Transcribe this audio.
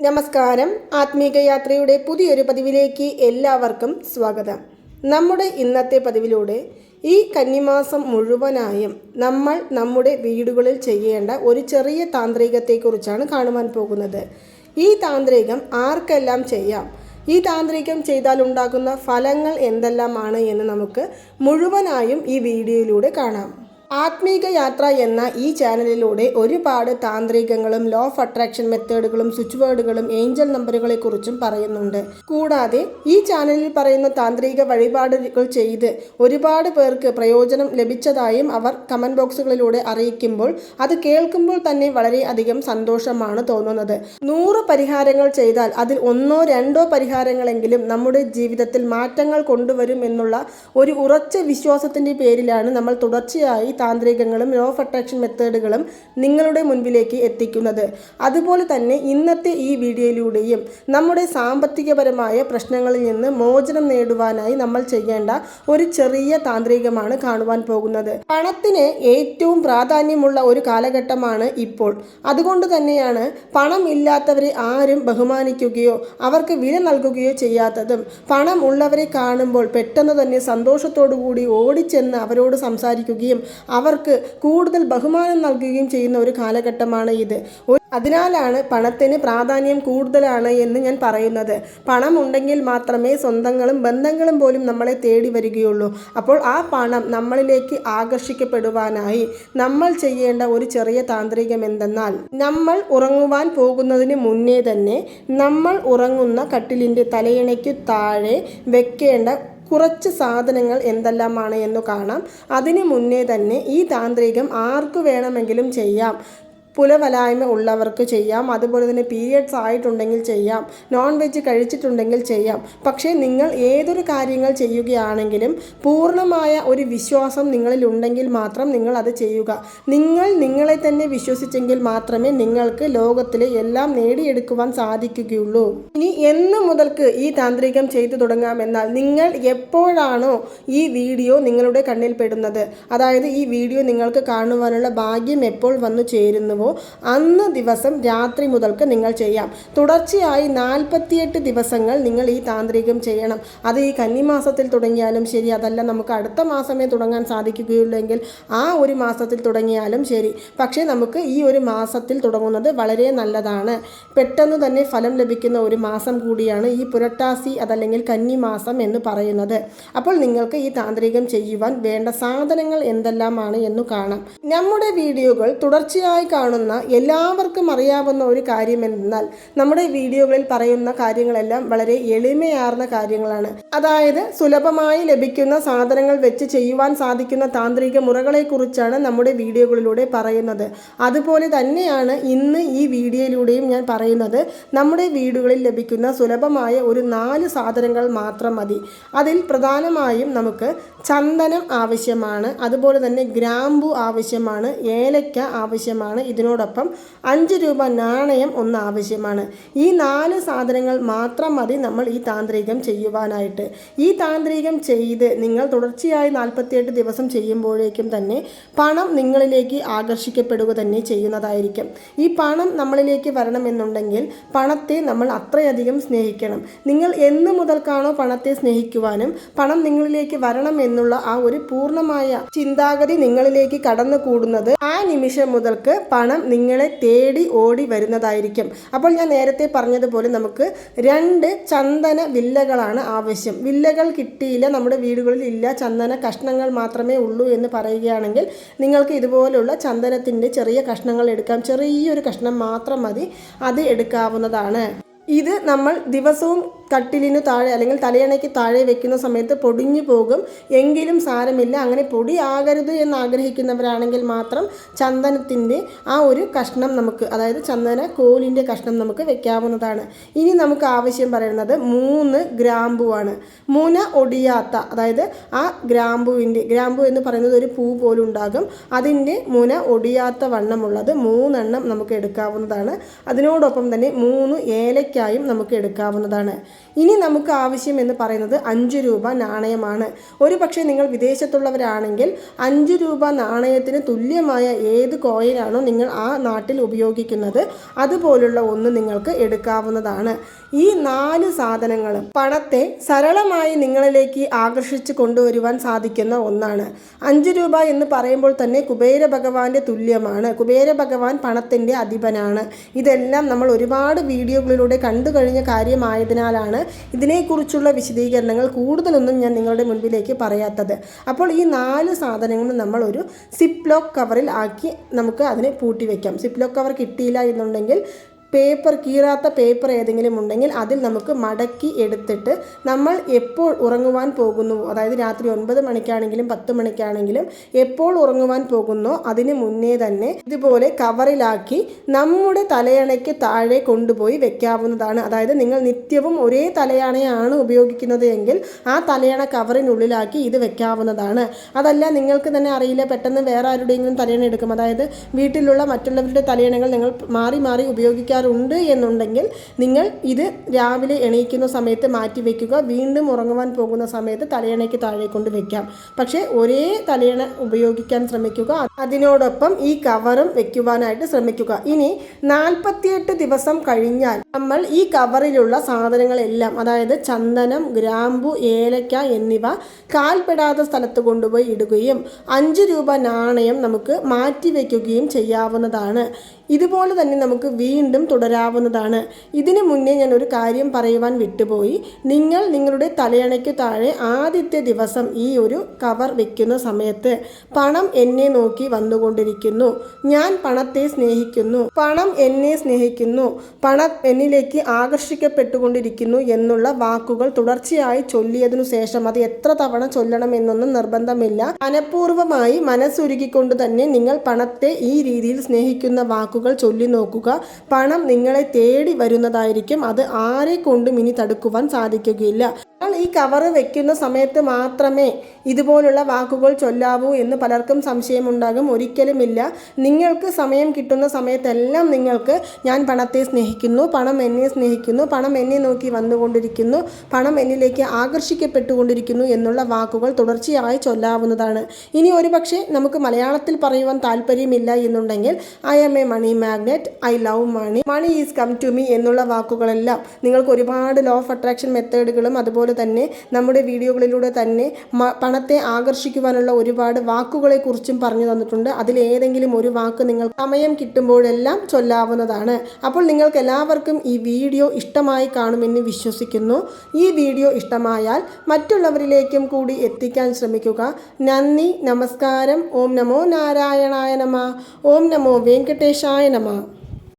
നമസ്കാരം. ആത്മീക യാത്രയുടെ പുതിയൊരു പതിവിലേക്ക് എല്ലാവർക്കും സ്വാഗതം. നമ്മുടെ ഇന്നത്തെ പതിവിലൂടെ ഈ കന്നിമാസം മുഴുവനായും നമ്മൾ നമ്മുടെ വീടുകളിൽ ചെയ്യേണ്ട ഒരു ചെറിയ താന്ത്രികത്തെക്കുറിച്ചാണ് കാണുവാൻ പോകുന്നത്. ഈ താന്ത്രികം ആർക്കെല്ലാം ചെയ്യാം? ഈ താന്ത്രികം ചെയ്താൽ ഉണ്ടാകുന്ന ഫലങ്ങൾ എന്തെല്ലാമാണ് എന്ന് നമുക്ക് മുഴുവനായും ഈ വീഡിയോയിലൂടെ കാണാം. ആത്മീക യാത്ര എന്ന ഈ ചാനലിലൂടെ ഒരുപാട് താന്ത്രികങ്ങളും ലോ ഓഫ് അട്രാക്ഷൻ മെത്തേഡുകളും സ്വിച്ച് വേർഡുകളും ഏഞ്ചൽ നമ്പറുകളെ കുറിച്ചും പറയുന്നുണ്ട്. കൂടാതെ ഈ ചാനലിൽ പറയുന്ന താന്ത്രിക വഴിപാടുകൾ ചെയ്ത് ഒരുപാട് പേർക്ക് പ്രയോജനം ലഭിച്ചതായും അവർ കമന്റ് ബോക്സുകളിലൂടെ അറിയിക്കുമ്പോൾ അത് കേൾക്കുമ്പോൾ തന്നെ വളരെയധികം സന്തോഷമാണ് തോന്നുന്നത്. നൂറ് പരിഹാരങ്ങൾ ചെയ്താൽ അതിൽ ഒന്നോ രണ്ടോ പരിഹാരങ്ങളെങ്കിലും നമ്മുടെ ജീവിതത്തിൽ മാറ്റങ്ങൾ കൊണ്ടുവരും എന്നുള്ള ഒരു ഉറച്ച വിശ്വാസത്തിന്റെ പേരിലാണ് നമ്മൾ തുടർച്ചയായി താന്ത്രികങ്ങളും ലോ ഓഫ് അട്രാക്ഷൻ മെത്തേഡുകളും നിങ്ങളുടെ മുൻപിലേക്ക് എത്തിക്കുന്നത്. അതുപോലെ തന്നെ ഇന്നത്തെ ഈ വീഡിയോയിലൂടെയും നമ്മുടെ സാമ്പത്തികപരമായ പ്രശ്നങ്ങളിൽ നിന്ന് മോചനം നേടുവാനായി നമ്മൾ ചെയ്യേണ്ട ഒരു ചെറിയ താന്ത്രികമാണ് കാണുവാൻ പോകുന്നത്. പണത്തിന് ഏറ്റവും പ്രാധാന്യമുള്ള ഒരു കാലഘട്ടമാണ് ഇപ്പോൾ. അതുകൊണ്ട് തന്നെയാണ് പണം ഇല്ലാത്തവരെ ആരും ബഹുമാനിക്കുകയോ അവർക്ക് വില നൽകുകയോ ചെയ്യാത്തതും. പണം ഉള്ളവരെ കാണുമ്പോൾ പെട്ടെന്ന് തന്നെ സന്തോഷത്തോടു കൂടി ഓടിച്ചെന്ന് അവരോട് സംസാരിക്കുകയും അവർക്ക് കൂടുതൽ ബഹുമാനം നൽകുകയും ചെയ്യുന്ന ഒരു കാലഘട്ടമാണ് ഇത്. അതിനാലാണ് പണത്തിന് പ്രാധാന്യം കൂടുതലാണ് എന്ന് ഞാൻ പറയുന്നത്. പണം ഉണ്ടെങ്കിൽ മാത്രമേ സ്വന്തങ്ങളും ബന്ധങ്ങളും പോലും നമ്മളെ തേടി വരികയുള്ളൂ. അപ്പോൾ ആ പണം നമ്മളിലേക്ക് ആകർഷിക്കപ്പെടുവാനായി നമ്മൾ ചെയ്യേണ്ട ഒരു ചെറിയ താന്ത്രികം എന്തെന്നാൽ നമ്മൾ ഉറങ്ങുവാൻ പോകുന്നതിന് മുന്നേ തന്നെ നമ്മൾ ഉറങ്ങുന്ന കട്ടിലിന്റെ തലയിണയ്ക്ക് താഴെ വെക്കേണ്ട കുറച്ച് സാധനങ്ങൾ എന്തെല്ലാമാണ് എന്ന് കാണാം. അതിനു മുന്നേ തന്നെ ഈ താന്ത്രികം ആർക്ക് വേണമെങ്കിലും ചെയ്യാം. പുലവലായ്മ ഉള്ളവർക്ക് ചെയ്യാം. അതുപോലെ തന്നെ പീരിയഡ്സ് ആയിട്ടുണ്ടെങ്കിൽ ചെയ്യാം. നോൺ വെജ് കഴിച്ചിട്ടുണ്ടെങ്കിൽ ചെയ്യാം. പക്ഷേ നിങ്ങൾ ഏതൊരു കാര്യങ്ങൾ ചെയ്യുകയാണെങ്കിലും പൂർണമായ ഒരു വിശ്വാസം നിങ്ങളിൽ ഉണ്ടെങ്കിൽ മാത്രം നിങ്ങൾ അത് ചെയ്യുക. നിങ്ങൾ നിങ്ങളെ തന്നെ വിശ്വസിച്ചെങ്കിൽ മാത്രമേ നിങ്ങൾക്ക് ലോകത്തിലെ എല്ലാം നേടിയെടുക്കുവാൻ സാധിക്കുകയുള്ളൂ. ഇനി എന്ന് മുതൽക്ക് ഈ താന്ത്രികം ചെയ്തു തുടങ്ങാമെന്നാൽ നിങ്ങൾ എപ്പോഴാണോ ഈ വീഡിയോ നിങ്ങളുടെ കണ്ണിൽ പെടുന്നത്? അതായത് ഈ വീഡിയോ നിങ്ങൾക്ക് കാണുവാനുള്ള ഭാഗ്യം എപ്പോൾ വന്നു ചേരുന്നുവോ? അന്ന് ദിവസം രാത്രി മുതൽക്ക് നിങ്ങൾ ചെയ്യാം. തുടർച്ചയായി നാൽപ്പത്തിയെട്ട് ദിവസങ്ങൾ നിങ്ങൾ ഈ താന്ത്രികം ചെയ്യണം. അത് ഈ കന്നിമാസത്തിൽ തുടങ്ങിയാലും ശരി അതല്ല നമുക്ക് അടുത്ത മാസമേ തുടങ്ങാൻ സാധിക്കുകയുള്ളൂ എങ്കിൽ ആ ഒരു മാസത്തിൽ തുടങ്ങിയാലും ശരി. പക്ഷേ നമുക്ക് ഈ ഒരു മാസത്തിൽ തുടങ്ങുന്നത് വളരെ നല്ലതാണ്. പെട്ടെന്ന് തന്നെ ഫലം ലഭിക്കുന്ന ഒരു മാസം കൂടിയാണ് ഈ പുരട്ടാസി അതല്ലെങ്കിൽ കന്നിമാസം എന്ന് പറയുന്നത്. അപ്പോൾ നിങ്ങൾക്ക് ഈ താന്ത്രികം ചെയ്യുവാൻ വേണ്ട സാധനങ്ങൾ എന്തെല്ലാമാണ് എന്ന് കാണാം. നമ്മുടെ വീഡിയോകൾ തുടർച്ചയായി കാണുന്ന എല്ലാവർക്കും അറിയാവുന്ന ഒരു കാര്യം എന്നാൽ നമ്മുടെ വീഡിയോകളിൽ പറയുന്ന കാര്യങ്ങളെല്ലാം വളരെ എളിമയാർന്ന കാര്യങ്ങളാണ്. അതായത് സുലഭമായി ലഭിക്കുന്ന സാധനങ്ങൾ വെച്ച് ചെയ്യുവാൻ സാധിക്കുന്ന താന്ത്രിക മുറകളെ കുറിച്ചാണ് നമ്മുടെ വീഡിയോകളിലൂടെ പറയുന്നത്. അതുപോലെ തന്നെയാണ് ഇന്ന് ഈ വീഡിയോയിലൂടെയും ഞാൻ പറയുന്നത് നമ്മുടെ വീടുകളിൽ ലഭിക്കുന്ന സുലഭമായ ഒരു നാല് സാധനങ്ങൾ മാത്രം മതി. അതിൽ പ്രധാനമായും നമുക്ക് ചന്ദനം ആവശ്യമാണ് അതുപോലെ തന്നെ ഗ്രാമ്പു ആവശ്യമാണ് ഏലക്ക ആവശ്യമാണ് ഇതിനോടൊപ്പം അഞ്ച് രൂപ നാണയം ഒന്ന് ആവശ്യമാണ്. ഈ നാല് സാധനങ്ങൾ മാത്രം മതി നമ്മൾ ഈ താന്ത്രികം ചെയ്യുവാനായിട്ട്. ഈ താന്ത്രികം ചെയ്ത് നിങ്ങൾ തുടർച്ചയായി നാൽപ്പത്തിയെട്ട് ദിവസം ചെയ്യുമ്പോഴേക്കും തന്നെ പണം നിങ്ങളിലേക്ക് ആകർഷിക്കപ്പെടുക തന്നെ ചെയ്യുന്നതായിരിക്കും. ഈ പണം നമ്മളിലേക്ക് വരണമെന്നുണ്ടെങ്കിൽ പണത്തെ നമ്മൾ അത്രയധികം സ്നേഹിക്കണം. നിങ്ങൾ എന്ന് മുതൽക്കാണോ പണത്തെ സ്നേഹിക്കുവാനും പണം നിങ്ങളിലേക്ക് വരണം എന്നുള്ള ആ ഒരു പൂർണമായ ചിന്താഗതി നിങ്ങളിലേക്ക് കടന്നു കൂടുന്നത് ആ നിമിഷം മുതൽക്ക് പണം നിങ്ങളെ തേടി ഓടി വരുന്നതായിരിക്കും. അപ്പോൾ ഞാൻ നേരത്തെ പറഞ്ഞതുപോലെ നമുക്ക് രണ്ട് ചന്ദന വില്ലകളാണ് ആവശ്യം. വില്ലകൾ കിട്ടിയില്ല നമ്മുടെ വീടുകളിൽ ഇല്ല ചന്ദന കഷ്ണങ്ങൾ മാത്രമേ ഉള്ളൂ എന്ന് പറയുകയാണെങ്കിൽ നിങ്ങൾക്ക് ഇതുപോലുള്ള ചന്ദനത്തിന്റെ ചെറിയ കഷ്ണങ്ങൾ എടുക്കാം. ചെറിയൊരു കഷ്ണം മാത്രം മതി അത് എടുക്കാവുന്നതാണ്. ഇത് നമ്മൾ ദിവസവും കട്ടിലിന് താഴെ അല്ലെങ്കിൽ തലയണയ്ക്ക് താഴെ വെക്കുന്ന സമയത്ത് പൊടിഞ്ഞു പോകും. എങ്കിലും സാരമില്ല. അങ്ങനെ പൊടിയാകരുത് എന്ന് ആഗ്രഹിക്കുന്നവരാണെങ്കിൽ മാത്രം ചന്ദനത്തിന്റെ ആ ഒരു കഷ്ണം നമുക്ക് അതായത് ചന്ദന കോലിന്റെ കഷ്ണം നമുക്ക് വെക്കാവുന്നതാണ്. ഇനി നമുക്ക് ആവശ്യം പറയുന്നത് മൂന്ന് ഗ്രാമ്പുവാണ് മൂന ഒടിയാത്ത അതായത് ആ ഗ്രാമ്പുവിന്റെ ഗ്രാമ്പു എന്ന് പറയുന്നത് ഒരു പൂ പോലും ഉണ്ടാകും. അതിന്റെ മുന ഒടിയാത്ത വണ്ണമുള്ളത് മൂന്നെണ്ണം നമുക്ക് എടുക്കാവുന്നതാണ്. അതിനോടൊപ്പം തന്നെ മൂന്ന് ഏലക്ക പൈസയ്ക്കായും നമുക്ക് എടുക്കാവുന്നതാണ്. ഇനി നമുക്ക് ആവശ്യം എന്ന് പറയുന്നത് അഞ്ച് രൂപ നാണയമാണ്. ഒരു പക്ഷേ നിങ്ങൾ വിദേശത്തുള്ളവരാണെങ്കിൽ അഞ്ച് രൂപ നാണയത്തിന് തുല്യമായ ഏത് കോയിനാണോ നിങ്ങൾ ആ നാട്ടിൽ ഉപയോഗിക്കുന്നത് അതുപോലുള്ള ഒന്ന് നിങ്ങൾക്ക് എടുക്കാവുന്നതാണ്. ഈ നാല് സാധനങ്ങളും പണത്തെ സരളമായി നിങ്ങളിലേക്ക് ആകർഷിച്ച് കൊണ്ടുവരുവാൻ സാധിക്കുന്ന ഒന്നാണ്. അഞ്ച് രൂപ എന്ന് പറയുമ്പോൾ തന്നെ കുബേര ഭഗവാന്റെ തുല്യമാണ്. കുബേര ഭഗവാൻ പണത്തിന്റെ അധിപനാണ്. ഇതെല്ലാം നമ്മൾ ഒരുപാട് വീഡിയോകളിലൂടെ കണ്ടു കഴിഞ്ഞ കാര്യമായതിനാലാണ് ഇതിനെക്കുറിച്ചുള്ള വിശദീകരണങ്ങൾ കൂടുതലൊന്നും ഞാൻ നിങ്ങളുടെ മുൻപിലേക്ക് പറയാത്തത്. അപ്പോൾ ഈ നാല് സാധനങ്ങളും നമ്മൾ ഒരു സിപ്ലോക്ക് കവറിൽ ആക്കി നമുക്ക് അതിനെ പൂട്ടി വയ്ക്കാം സിപ്ലോക്ക് കവർ കിട്ടിയില്ല എന്നുണ്ടെങ്കിൽ പേപ്പർ കീറാത്ത പേപ്പർ ഏതെങ്കിലും ഉണ്ടെങ്കിൽ അതിൽ നമുക്ക് മടക്കി എടുത്തിട്ട് നമ്മൾ എപ്പോൾ ഉറങ്ങുവാൻ പോകുന്നു അതായത് രാത്രി ഒൻപത് മണിക്കാണെങ്കിലും പത്ത് മണിക്കാണെങ്കിലും എപ്പോൾ ഉറങ്ങുവാൻ പോകുന്നോ അതിന് മുന്നേ തന്നെ ഇതുപോലെ കവറിലാക്കി നമ്മുടെ തലയണയ്ക്ക് താഴെ കൊണ്ടുപോയി വെക്കാവുന്നതാണ്. അതായത് നിങ്ങൾ നിത്യവും ഒരേ തലയണയാണ് ഉപയോഗിക്കുന്നത് എങ്കിൽ ആ തലയണ കവറിനുള്ളിലാക്കി ഇത് വെക്കാവുന്നതാണ്. അതല്ല നിങ്ങൾക്ക് തന്നെ അറിയില്ല പെട്ടെന്ന് വേറെ ആരുടെയെങ്കിലും തലയണ എടുക്കും. അതായത് വീട്ടിലുള്ള മറ്റുള്ളവരുടെ തലയണകൾ നിങ്ങൾ മാറി മാറി ഉപയോഗിക്കാറുണ്ട് എന്നുണ്ടെങ്കിൽ നിങ്ങൾ ഇത് രാവിലെ എണീക്കുന്ന സമയത്ത് മാറ്റി വയ്ക്കുക വീണ്ടും ഉറങ്ങുവാൻ പോകുന്ന സമയത്ത് തലയണയ്ക്ക് താഴെ കൊണ്ട് വെക്കാം. പക്ഷേ ഒരേ തലയണ ഉപയോഗിക്കാൻ ശ്രമിക്കുക. അതിനോടൊപ്പം ഈ കവറും വെക്കുവാനായിട്ട് ശ്രമിക്കുക. ഇനി നാൽപ്പത്തിയെട്ട് ദിവസം കഴിഞ്ഞാൽ നമ്മൾ ഈ കവറിലുള്ള സാധനങ്ങളെല്ലാം അതായത് ചന്ദനം ഗ്രാമ്പു ഏലക്ക എന്നിവ കാൽപ്പെടാത്ത സ്ഥലത്ത് കൊണ്ടുപോയി ഇടുകയും അഞ്ച് രൂപ നാണയം നമുക്ക് മാറ്റി വയ്ക്കുകയും ചെയ്യാവുന്നതാണ്. ഇതുപോലെ തന്നെ നമുക്ക് വീണ്ടും തുടരാവുന്നതാണ്. ഇതിനു മുന്നേ ഞാൻ ഒരു കാര്യം പറയുവാൻ വിട്ടുപോയി. നിങ്ങൾ നിങ്ങളുടെ തലയണയ്ക്ക് താഴെ ആദ്യത്തെ ദിവസം ഈ ഒരു കവർ വെക്കുന്ന സമയത്ത് പണം എന്നെ നോക്കി വന്നുകൊണ്ടിരിക്കുന്നു. ഞാൻ പണത്തെ സ്നേഹിക്കുന്നു. പണം എന്നെ സ്നേഹിക്കുന്നു. പണം എന്നിലേക്ക് ആകർഷിക്കപ്പെട്ടുകൊണ്ടിരിക്കുന്നു എന്നുള്ള വാക്കുകൾ തുടർച്ചയായി ചൊല്ലിയതിനു ശേഷം അത് എത്ര തവണ ചൊല്ലണം എന്നൊന്നും നിർബന്ധമില്ല. മനഃപൂർവമായി മനസ്സുരുകിക്കൊണ്ട് തന്നെ നിങ്ങൾ പണത്തെ ഈ രീതിയിൽ സ്നേഹിക്കുന്ന വാക്കുകൾ ചൊല്ലി നോക്കുക. പണം നിങ്ങളെ തേടി വരുന്നതായിരിക്കും. അത് ആരെ കൊണ്ടും ഇനി തടുക്കുവാൻ സാധിക്കുകയില്ല. ഈ കവറ് വെക്കുന്ന സമയത്ത് മാത്രമേ ഇതുപോലുള്ള വാക്കുകൾ ചൊല്ലാവൂ എന്ന് പലർക്കും സംശയമുണ്ടാകും. ഒരിക്കലുമില്ല. നിങ്ങൾക്ക് സമയം കിട്ടുന്ന സമയത്തെല്ലാം നിങ്ങൾക്ക് ഞാൻ പണത്തെ സ്നേഹിക്കുന്നു. പണം എന്നെ സ്നേഹിക്കുന്നു. പണം എന്നെ നോക്കി വന്നുകൊണ്ടിരിക്കുന്നു. പണം എന്നിലേക്ക് ആകർഷിക്കപ്പെട്ടുകൊണ്ടിരിക്കുന്നു എന്നുള്ള വാക്കുകൾ തുടർച്ചയായി ചൊല്ലാവുന്നതാണ്. ഇനി ഒരുപക്ഷെ നമുക്ക് മലയാളത്തിൽ പറയുവാൻ താല്പര്യമില്ല എന്നുണ്ടെങ്കിൽ I am a money magnet I love money money is come to me എന്നുള്ള വാക്കുകളെല്ലാം നിങ്ങൾക്ക് ഒരുപാട് ലോ ഓഫ് അട്രാക്ഷൻ മെത്തേഡുകളും അതുപോലെ തന്നെ നമ്മുടെ വീഡിയോകളിലൂടെ തന്നെ പണത്തെ ആകർഷിക്കുവാനുള്ള ഒരുപാട് വാക്കുകളെ കുറിച്ചും പറഞ്ഞു തന്നിട്ടുണ്ട്. അതിലേതെങ്കിലും ഒരു വാക്ക് നിങ്ങൾ സമയം കിട്ടുമ്പോഴെല്ലാം ചൊല്ലാവുന്നതാണ്. അപ്പോൾ നിങ്ങൾക്ക് എല്ലാവർക്കും ഈ വീഡിയോ ഇഷ്ടമായി കാണുമെന്ന് വിശ്വസിക്കുന്നു. ഈ വീഡിയോ ഇഷ്ടമായാൽ മറ്റുള്ളവരിലേക്കും കൂടി എത്തിക്കാൻ ശ്രമിക്കുക. നന്ദി നമസ്കാരം. ഓം നമോ നാരായണായ നമ. ഓം നമോ വെങ്കടേശായ നമ.